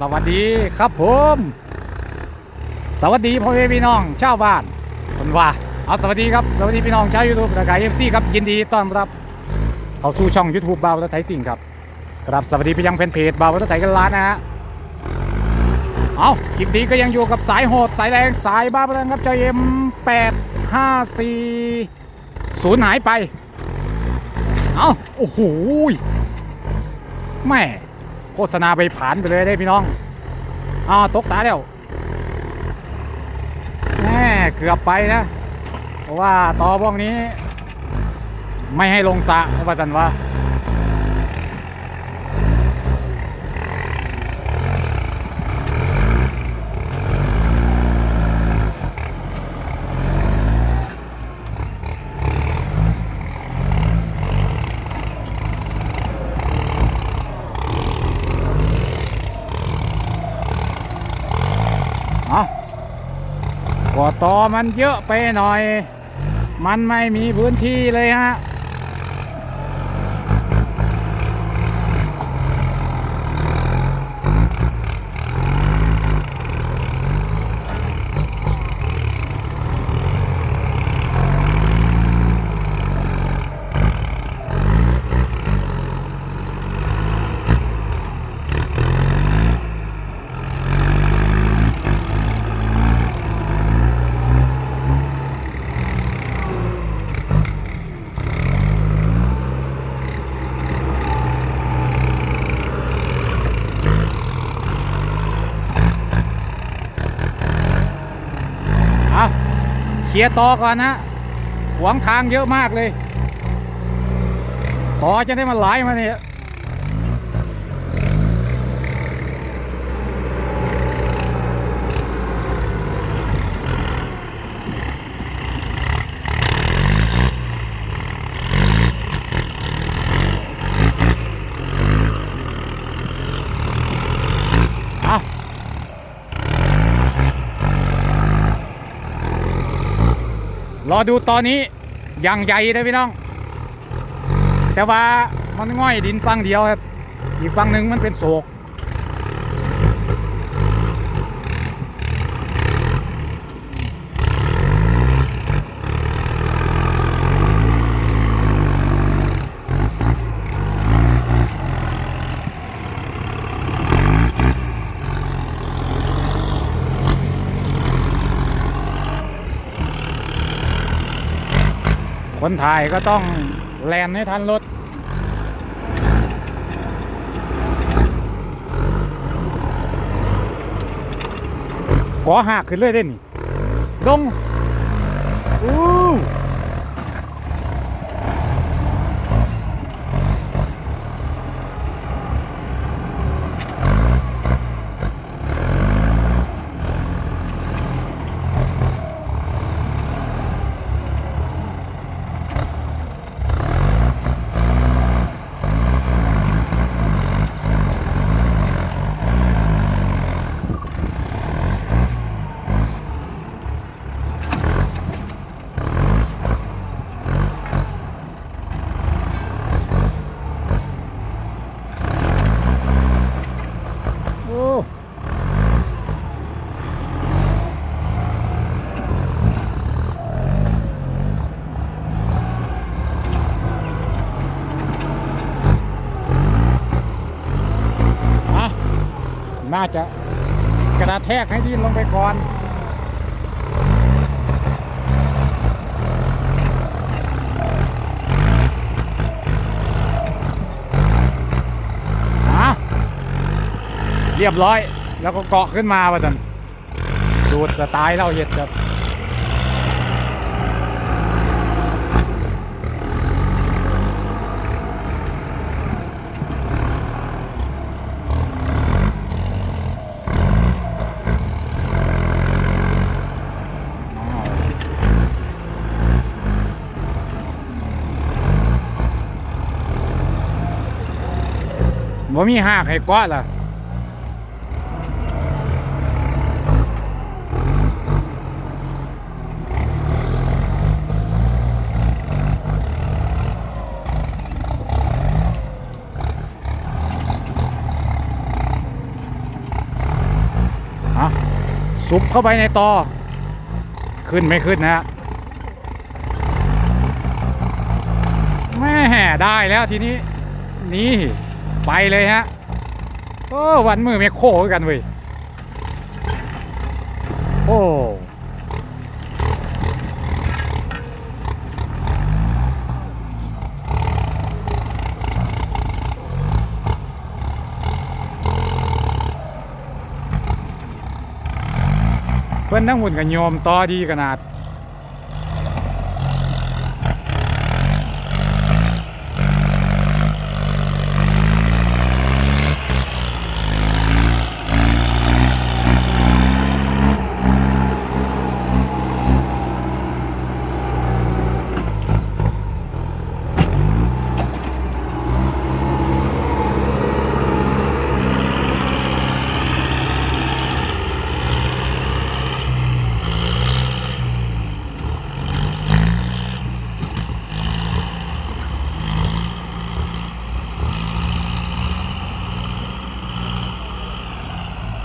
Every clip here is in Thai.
สวัสดีครับผม สวัสดีพ่อแม่พี่น้องชาวบ้านคนว่าเอาสวัสดีครับสวัสดีพี่น้องชาวยูทูบและกายเอฟซีครับยินดีต้อนรับ เข้าสู่ช่อง YouTube บาวรถไถสิ่งครับครับสวัสดีไปยังแฟนเพจบาวรถไถกันล้านนะฮะเอาคลิปนี้ก็ยังอยู่กับสายโหดสายแรงสายบ้าแรงครับเจเอ็มแปดห้าสี่ศูนย์หายไปเอาโอ้โหแม่ โฆษณาไปผ่านไปเลยได้พี่น้องอ้าวตกสาแล้วแหมเกือบไปนะ เพราะว่าต่อพวกนี้ ไม่ให้ลงสะเพราะว่าจันว่า ก็ตอมันเยอะไปหน่อย มันไม่มีพื้นที่เลยฮะ เอาเค ลียร์ต่อก่อนนะหวงทางเยอะมากเลยต่อจะได้มาไหลมาเนี่ย อดูตอนนี้อย่างใหญ่เลยพี่น้อง แต่ว่ามันง่อยดินฟังเดียวครับอีกฟังหนึ่งมันเป็นโศก คนถ่ายก็ต้องแลนให้ทันรถขอหักขึ้นเลยได่นนี่ลงอู้โอ้อะน่าจะกระแทกให้ดินลงไปก่อน อะ เรียบร้อย แล้วก็เกาะขึ้นมาว่าจันสูตรสไตล์เราเห็ดครับบ่มีหากให้เกาะล่ะ ซุบเข้าไปในตอขึ้นไม่ขึ้นนะฮะแม่ได้แล้วทีนี้ นี่ไปเลยฮะโอ้วันมือเมคโค้กันเว้ยโอ้ เพื่อนทั้งหุ่นกับโยมต่อดีขนาด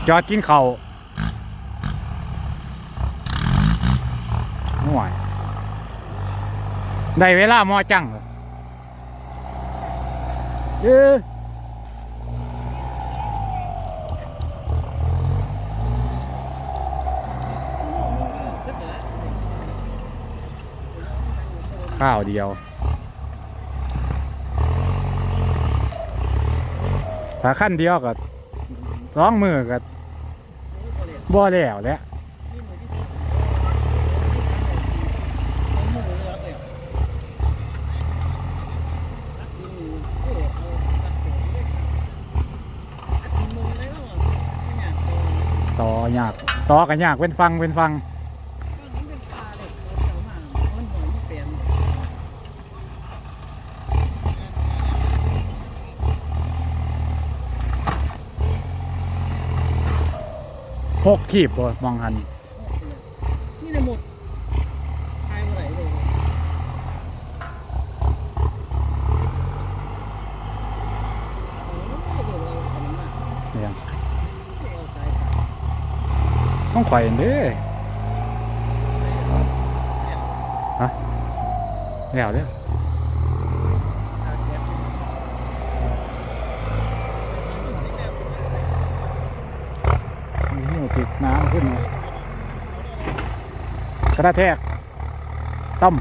จอดกินเขาวห่วยได้เวลามอจังเออข้าวเดียวถ้าขั้นเดียวก็สองมือก็บ่ บ่แล้วแหล้วต่อยากต่อกันยากเป็นฟังเป็นฟัง หกขีบบ่มองหันนี่เลยหมดทายเมื่อไหร่เลยโอ้โหเดี๋ยวเราทำมากเนี่ยเดี๋ยวเอาสายสายต้องข่อยเด้อแล้วเด้อ สายแก๊ส นี่ติดน้ำขึ้นมากระแทกต้ม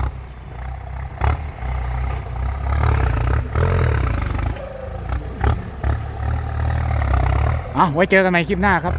อะไว้เจอกันใหม่คลิปหน้าครับ